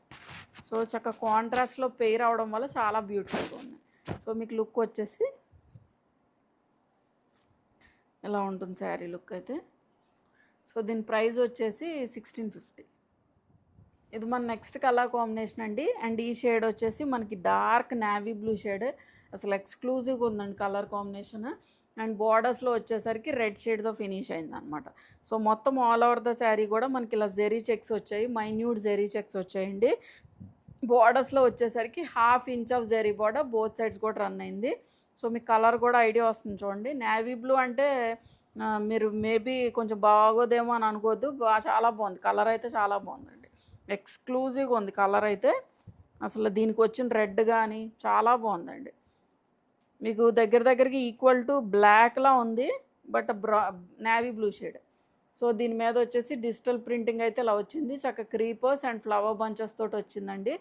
సో చక్కగా కాంట్రాస్ట్లో పెయిర్ అవడం వల్ల చాలా బ్యూటిఫుల్గా ఉంది. సో మీకు లుక్ వచ్చేసి ఇలా ఉంటుంది శారీ లుక్ అయితే? సో దీని ప్రైస్ వచ్చేసి సిక్స్టీన్ ఫిఫ్టీ. ఇది మన నెక్స్ట్ కలర్ కాంబినేషన్ అండి. అండ్ ఈ షేడ్ వచ్చేసి మనకి డార్క్ నావీ బ్లూ షేడ్. అసలు ఎక్స్క్లూజివ్గా ఉందండి కలర్ కాంబినేషన్ అండ్ బార్డర్స్లో వచ్చేసరికి రెడ్ షేడ్తో ఫినిష్ అయింది అనమాట సో మొత్తం ఆల్ ఓవర్ ద శారీ కూడా మనకి ఇలా జెరీ చెక్స్ వచ్చాయి మైన్యూట్ జెరీ చెక్స్ వచ్చాయండి. బార్డర్స్లో వచ్చేసరికి half inch of zari border both sides కూడా రన్ అయింది. సో మీకు కలర్ కూడా ఐడియా వస్తుంది చూడండి. నేవీ బ్లూ అంటే మీరు మేబీ కొంచెం బాగోదేమో అని అనుకోవద్దు. బాగా చాలా బాగుంది. కలర్ అయితే చాలా బాగుందండి. ఎక్స్క్లూజివ్గా ఉంది. కలర్ అయితే అసలు దీనికి వచ్చిన రెడ్ కానీ చాలా బాగుందండి. మీకు దగ్గర దగ్గరికి ఈక్వల్ టు బ్లాక్లా ఉంది బట్ బ్రా నావీ బ్లూ షేడ్ సో దీని మీద వచ్చేసి డిజిటల్ ప్రింటింగ్ అయితే ఇలా వచ్చింది. చక్క క్రీపర్స్ అండ్ ఫ్లవర్ బంచెస్ తోటి వచ్చిందండి.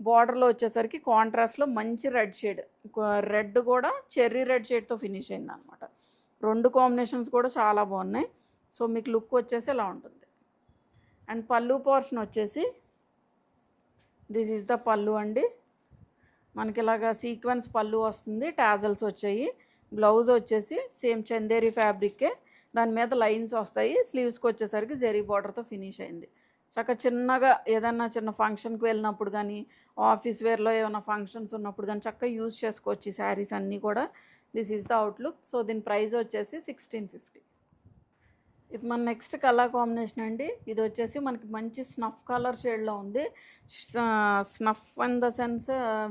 బార్డర్లో వచ్చేసరికి కాంట్రాస్ట్లో మంచి రెడ్ షేడ్ రెడ్ కూడా చెర్రీ రెడ్ షేడ్తో ఫినిష్ అయింది అనమాట రెండు కాంబినేషన్స్ కూడా చాలా బాగున్నాయి. సో మీకు లుక్ వచ్చేసి ఇలా ఉంటుంది. అండ్ పళ్ళు పోర్షన్ వచ్చేసి దిస్ ఈజ్ ద పళ్ళు అండి. మనకి ఇలాగా సీక్వెన్స్ పళ్ళు వస్తుంది టాజల్స్ వచ్చాయి. బ్లౌజ్ వచ్చేసి సేమ్ చందేరి ఫ్యాబ్రిక్కే. దాని మీద లైన్స్ వస్తాయి. స్లీవ్స్కి వచ్చేసరికి జెరీ బార్డర్తో ఫినిష్ అయింది. చక్క చిన్నగా ఏదైనా చిన్న ఫంక్షన్కి వెళ్ళినప్పుడు కానీ ఆఫీస్ వేర్లో ఏమైనా ఫంక్షన్స్ ఉన్నప్పుడు కానీ చక్కగా యూజ్ చేసుకోవచ్చు ఈ శారీస్ అన్నీ కూడా. This is the outlook. So దీని ప్రైస్ వచ్చేసి సిక్స్టీన్ ఫిఫ్టీ. ఇది మన నెక్స్ట్ కలర్ కాంబినేషన్ అండి. ఇది వచ్చేసి మనకి మంచి స్నఫ్ కలర్ షేడ్లో ఉంది. Snuff in the sense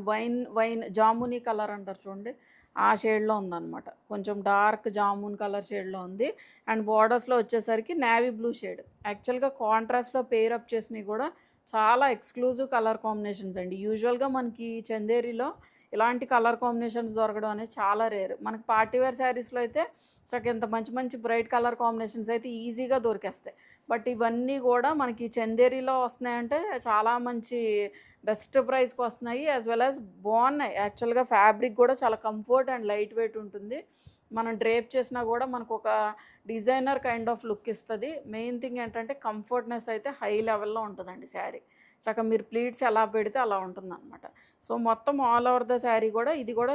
wine wine jamuni colour అంటారు చూడండి. ఆ షేడ్లో ఉందన్నమాట. కొంచెం డార్క్ జామున్ కలర్ షేడ్లో ఉంది. అండ్ బార్డర్స్లో వచ్చేసరికి నేవీ బ్లూ షేడ్ యాక్చువల్గా కాంట్రాస్ట్లో పేర్ అప్ చేసినవి కూడా చాలా ఎక్స్క్లూజివ్ కలర్ కాంబినేషన్స్ అండి. యూజువల్గా మనకి చందేరిలో ఇలాంటి కలర్ కాంబినేషన్స్ దొరకడం అనేది చాలా రేర్. మనకి పార్టీ వేర్ శారీస్లో అయితే చక్క ఇంత మంచి మంచి బ్రైట్ కలర్ కాంబినేషన్స్ అయితే ఈజీగా దొరికేస్తాయి. బట్ ఇవన్నీ కూడా మనకి చందేరిలో వస్తున్నాయంటే చాలా మంచి బెస్ట్ ప్రైస్కి వస్తున్నాయి. యాజ్ వెల్ యాజ్ బాగున్నాయి. యాక్చువల్గా ఫ్యాబ్రిక్ కూడా చాలా కంఫర్ట్ అండ్ లైట్ వెయిట్ ఉంటుంది. మనం డ్రేప్ చేసినా కూడా మనకు ఒక డిజైనర్ కైండ్ ఆఫ్ లుక్ ఇస్తుంది. మెయిన్ థింగ్ ఏంటంటే కంఫర్ట్నెస్ అయితే హై లెవెల్లో ఉంటుందండి శారీ. చక్కగా మీరు ప్లీట్స్ ఎలా పెడితే అలా ఉంటుంది అనమాట సో మొత్తం ఆల్ ఓవర్ ద శారీ కూడా ఇది కూడా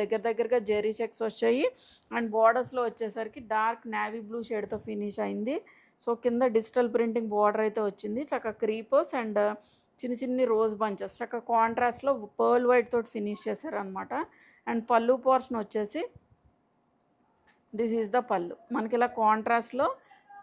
దగ్గర దగ్గరగా జెరీ చెక్స్ వచ్చాయి. అండ్ బార్డర్స్లో వచ్చేసరికి డార్క్ నావీ బ్లూ షేడ్తో ఫినిష్ అయింది. సో కింద డిజిటల్ ప్రింటింగ్ బార్డర్ అయితే వచ్చింది. చక్కగా క్రీపర్స్ అండ్ చిన్న చిన్ని రోజ్ బంచెస్ చక్కగా కాంట్రాస్ట్లో పర్ల్ వైట్ తోటి ఫినిష్ చేశారనమాట అండ్ పళ్ళు పోర్షన్ వచ్చేసి దిస్ ఈజ్ ద పళ్ళు. మనకి ఇలా కాంట్రాస్ట్లో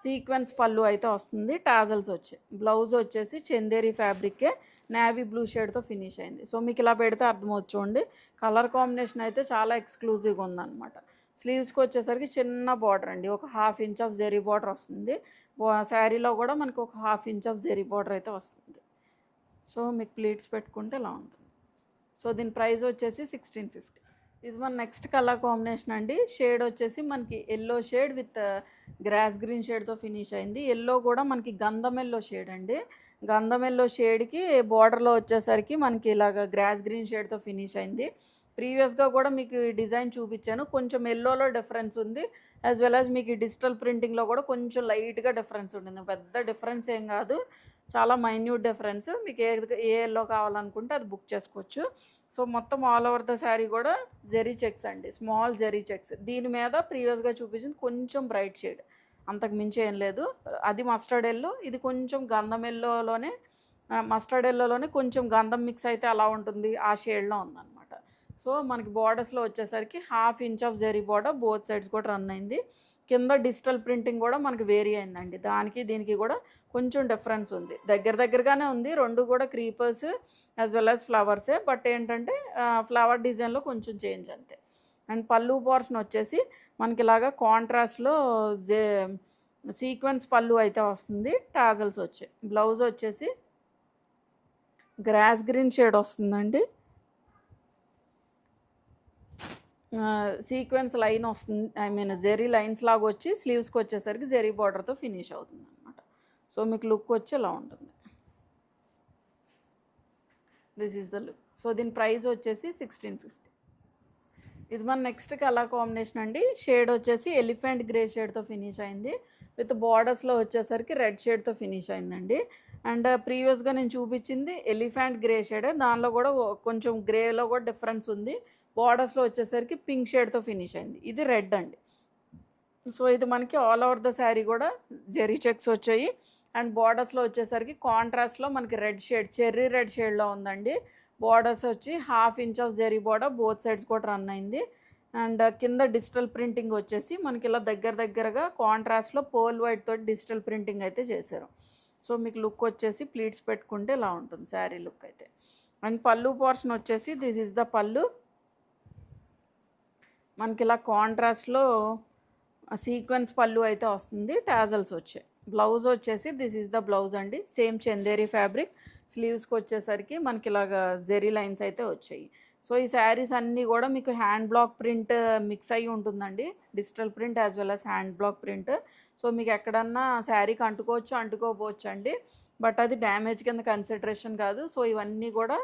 సీక్వెన్స్ పళ్ళు అయితే వస్తుంది. టాజల్స్ వచ్చాయి. బ్లౌజ్ వచ్చేసి చందేరి ఫ్యాబ్రిక్కే నావీ బ్లూ షేడ్తో ఫినిష్ అయింది. సో మీకు ఇలా పెడితే అర్థమవుతుంది చూడండి. కలర్ కాంబినేషన్ అయితే చాలా ఎక్స్క్లూజివ్గా ఉందన్నమాట. స్లీవ్స్కి వచ్చేసరికి చిన్న బార్డర్ అండి. ఒక half inch of zari border వస్తుంది. శారీలో కూడా మనకు ఒక half inch of zari border అయితే వస్తుంది. సో మీకు ప్లీట్స్ పెట్టుకుంటే ఇలా ఉంటుంది. సో దీని ప్రైస్ వచ్చేసి సిక్స్టీన్ ఫిఫ్టీ. ఇది మన నెక్స్ట్ కలర్ కాంబినేషన్ అండి. షేడ్ వచ్చేసి మనకి yellow shade with grass green షేడ్తో finish అయింది. ఎల్లో కూడా మనకి గంధం ఎల్లో షేడ్ అండి. గంధం ఎల్లో షేడ్కి బార్డర్లో వచ్చేసరికి మనకి ఇలాగ గ్రాస్ గ్రీన్ షేడ్తో ఫినిష్ అయింది. ప్రీవియస్గా కూడా మీకు డిజైన్ చూపించాను. కొంచెం ఎల్లోలో డిఫరెన్స్ ఉంది. యాజ్ వెల్ యాజ్ మీకు డిజిటల్ ప్రింటింగ్లో కూడా కొంచెం లైట్గా డిఫరెన్స్ ఉంటుంది. పెద్ద డిఫరెన్స్ ఏం కాదు. చాలా మైన్యూట్ డిఫరెన్స్ మీకు ఏ ఏ ఎల్లో కావాలనుకుంటే అది బుక్ చేసుకోవచ్చు. సో మొత్తం ఆల్ ఓవర్ ద శారీ కూడా జెరీ చెక్స్ అండి. స్మాల్ జెరీ చెక్స్ దీని మీద ప్రీవియస్గా చూపించింది కొంచెం బ్రైట్ షేడ్ అంతకు మించి ఏం లేదు. అది మస్టర్డ్ ఎల్లో ఇది కొంచెం గంధం ఎల్లోలోనే మస్టర్డ్ ఎల్లోలోనే కొంచెం గంధం మిక్స్ అయితే అలా ఉంటుంది. ఆ షేడ్లో ఉందన్నమాట. సో మనకి బార్డర్స్లో వచ్చేసరికి half inch of zari border both sides కూడా రన్ అయింది. కింద డిజిటల్ ప్రింటింగ్ కూడా మనకి వేరీ అయిందండి. దానికి దీనికి కూడా కొంచెం డిఫరెన్స్ ఉంది. దగ్గర దగ్గరగానే ఉంది. రెండు కూడా క్రీపర్స్ యాజ్ వెల్ యాజ్ ఫ్లవర్సే బట్ ఏంటంటే ఫ్లవర్ డిజైన్లో కొంచెం చేంజ్ అంతే. అండ్ పళ్ళు పోర్షన్ వచ్చేసి మనకి ఇలాగా కాంట్రాస్ట్లో జే సీక్వెన్స్ పళ్ళు అయితే వస్తుంది. టాజల్స్ వచ్చాయి బ్లౌజ్ వచ్చేసి గ్రాస్ గ్రీన్ షేడ్ వస్తుందండి. సీక్వెన్స్ లైన్ వస్తుంది ఐ మీన్ జెరీ లైన్స్ లాగా వచ్చి స్లీవ్స్కి వచ్చేసరికి జెరీ బార్డర్తో ఫినిష్ అవుతుంది అనమాట సో మీకు లుక్ వచ్చి ఇలా ఉంటుంది. This is the look so దీని ప్రైస్ వచ్చేసి సిక్స్టీన్ ఫిఫ్టీ ఇది మన నెక్స్ట్ కలర్ కాంబినేషన్ అండి. షేడ్ వచ్చేసి ఎలిఫెంట్ గ్రే షేడ్తో ఫినిష్ అయింది. విత్ బార్డర్స్లో వచ్చేసరికి రెడ్ షేడ్తో ఫినిష్ అయిందండి. అండ్ ప్రీవియస్గా uh, నేను చూపించింది ఎలిఫెంట్ గ్రే షేడ్ దానిలో కూడా కొంచెం గ్రేలో కూడా డిఫరెన్స్ ఉంది. బార్డర్స్లో వచ్చేసరికి పింక్ షేడ్తో ఫినిష్ అయింది. ఇది రెడ్ అండి. సో ఇది మనకి ఆల్ ఓవర్ ద శారీ కూడా జెరీ చెక్స్ వచ్చాయి. అండ్ బార్డర్స్లో వచ్చేసరికి కాంట్రాస్ట్లో మనకి రెడ్ షేడ్ చెర్రీ రెడ్ షేడ్లో ఉందండి. బార్డర్స్ వచ్చి half inch of zari border both sides కూడా రన్ అయింది. అండ్ కింద డిజిటల్ ప్రింటింగ్ వచ్చేసి మనకి ఇలా దగ్గర దగ్గరగా కాంట్రాస్ట్లో పోల్ వైట్ తోటి డిజిటల్ ప్రింటింగ్ అయితే చేశారు. సో మీకు లుక్ వచ్చేసి ప్లీట్స్ పెట్టుకుంటే ఇలా ఉంటుంది శారీ లుక్ అయితే. అండ్ పళ్ళు పోర్షన్ వచ్చేసి దిస్ ఇస్ ద పళ్ళు. మనకి ఇలా కాంట్రాస్ట్లో సీక్వెన్స్ పళ్ళు అయితే వస్తుంది. టాజల్స్ వచ్చాయి. బ్లౌజ్ వచ్చేసి దిస్ ఈజ్ ద బ్లౌజ్ అండి. Same Chanderi fabric. స్లీవ్స్కి వచ్చేసరికి మనకి ఇలాగ జెరీ లైన్స్ అయితే వచ్చాయి. సో ఈ శారీస్ అన్నీ కూడా మీకు హ్యాండ్ బ్లాక్ ప్రింట్ మిక్స్ అయ్యి ఉంటుందండి. Digital print as well as hand block print. So మీకు ఎక్కడన్నా శారీకి అంటుకోవచ్చు అంటుకోపోవచ్చు అండి. బట్ అది డ్యామేజ్ కింద కన్సిడరేషన్ కాదు. సో ఇవన్నీ కూడా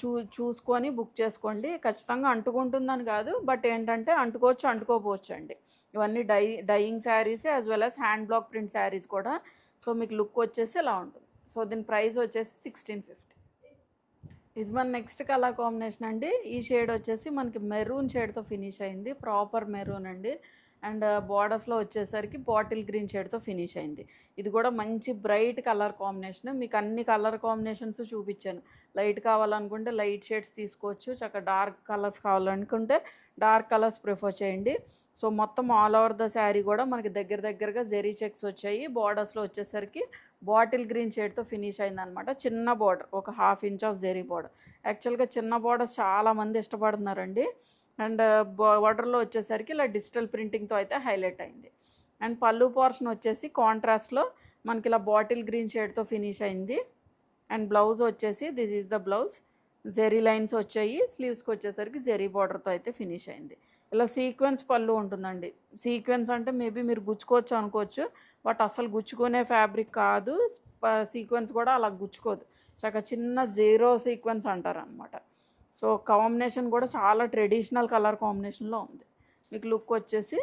చూ చూసుకొని బుక్ చేసుకోండి. ఖచ్చితంగా అంటుకుంటుందని కాదు బట్ ఏంటంటే అంటుకోవచ్చు అంటుకోపోవచ్చు అండి ఇవన్నీ dye dyeing sarees as well as hand block print sarees కూడా. సో మీకు లుక్ వచ్చేసి ఇలా ఉంటుంది. సో దీని ప్రైస్ వచ్చేసి సిక్స్టీన్ ఫిఫ్టీ ఇది మన నెక్స్ట్ కలర్ కాంబినేషన్ అండి. ఈ షేడ్ వచ్చేసి మనకి మెరూన్ షేడ్తో ఫినిష్ అయింది. ప్రాపర్ మెరూన్ అండి. అండ్ బార్డర్స్లో వచ్చేసరికి బాటిల్ గ్రీన్ షేడ్తో ఫినిష్ అయింది. ఇది కూడా మంచి బ్రైట్ కలర్ కాంబినేషన్ మీకు అన్ని కలర్ కాంబినేషన్స్ చూపించాను. లైట్ కావాలనుకుంటే లైట్ షేడ్స్ తీసుకోవచ్చు. చక్కగా డార్క్ కలర్స్ కావాలనుకుంటే డార్క్ కలర్స్ ప్రిఫర్ చేయండి. సో మొత్తం ఆల్ ఓవర్ ద శారీ కూడా మనకి దగ్గర దగ్గరగా జెరీ చెక్స్ వచ్చాయి. బార్డర్స్లో వచ్చేసరికి బాటిల్ గ్రీన్ షేడ్తో ఫినిష్ అయింది అనమాట చిన్న బార్డర్ ఒక half inch of zari border యాక్చువల్గా చిన్న బార్డర్ చాలామంది ఇష్టపడుతున్నారండి. అండ్ బార్డర్లో వచ్చేసరికి ఇలా డిజిటల్ ప్రింటింగ్తో అయితే హైలైట్ అయింది. అండ్ పళ్ళు పోర్షన్ వచ్చేసి కాంట్రాస్ట్లో మనకి ఇలా బాటిల్ గ్రీన్ షేడ్తో ఫినిష్ అయింది. అండ్ బ్లౌజ్ వచ్చేసి this is the blouse. Zari lines వచ్చాయి. స్లీవ్స్కి వచ్చేసరికి జెరీ బార్డర్తో అయితే ఫినిష్ అయింది. ఇలా సీక్వెన్స్ పళ్ళు ఉంటుందండి. సీక్వెన్స్ అంటే మేబీ మీరు గుచ్చుకోవచ్చు అనుకోవచ్చు. బట్ అసలు గుచ్చుకునే ఫ్యాబ్రిక్ కాదు. సీక్వెన్స్ కూడా అలా గుచ్చుకోదు. చక్కగా చిన్న జీరో సీక్వెన్స్ అంటారు అనమాట సో కాంబినేషన్ కూడా చాలా ట్రెడిషనల్ కలర్ కాంబినేషన్లో ఉంది. మీకు లుక్ వచ్చేసి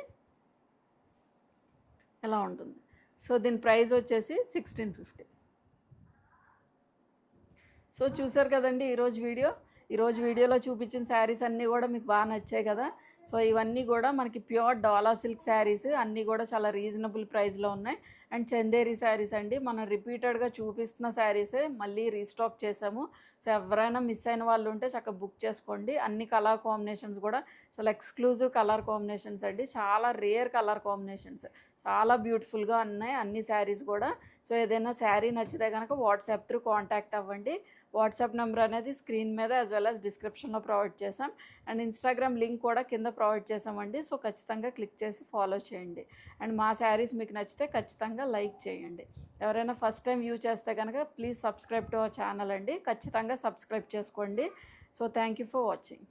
ఎలా ఉంటుంది? సో దీని ప్రైస్ వచ్చేసి సిక్స్టీన్ ఫిఫ్టీ. సో చూసారు కదండి ఈరోజు వీడియో? ఈరోజు వీడియోలో చూపించిన శారీస్ అన్నీ కూడా మీకు బాగా నచ్చాయి కదా? సో ఇవన్నీ కూడా మనకి ప్యూర్ డాలా సిల్క్ శారీస్ అన్నీ కూడా చాలా రీజనబుల్ ప్రైస్లో ఉన్నాయి. అండ్ చందేరి శారీస్ అండి. మనం రిపీటెడ్గా చూపిస్తున్న శారీసే మళ్ళీ రీస్టాక్ చేసాము. సో ఎవరైనా మిస్ అయిన వాళ్ళు ఉంటే చక్కగా బుక్ చేసుకోండి. అన్ని కలర్ కాంబినేషన్స్ కూడా చాలా ఎక్స్క్లూజివ్ కలర్ కాంబినేషన్స్ అండి. చాలా రేర్ కలర్ కాంబినేషన్స్. చాలా బ్యూటిఫుల్గా ఉన్నాయి అన్ని శారీస్ కూడా. సో ఏదైనా శారీ నచ్చితే కనుక వాట్సాప్ త్రూ కాంటాక్ట్ అవ్వండి. వాట్సాప్ నెంబర్ అనేది స్క్రీన్ మీద యాజ్ వెల్ యాజ్ డిస్క్రిప్షన్లో ప్రొవైడ్ చేసాం అండ్ ఇన్స్టాగ్రామ్ లింక్ కూడా కింద ప్రొవైడ్ చేసామండి సో ఖచ్చితంగా క్లిక్ చేసి ఫాలో చేయండి. అండ్ మా శారీస్ మీకు నచ్చితే ఖచ్చితంగా లైక్ చేయండి. ఎవరైనా ఫస్ట్ టైం వ్యూ చేస్తే కనుక please subscribe to our channel అండి. ఖచ్చితంగా సబ్స్క్రైబ్ చేసుకోండి. So thank you for watching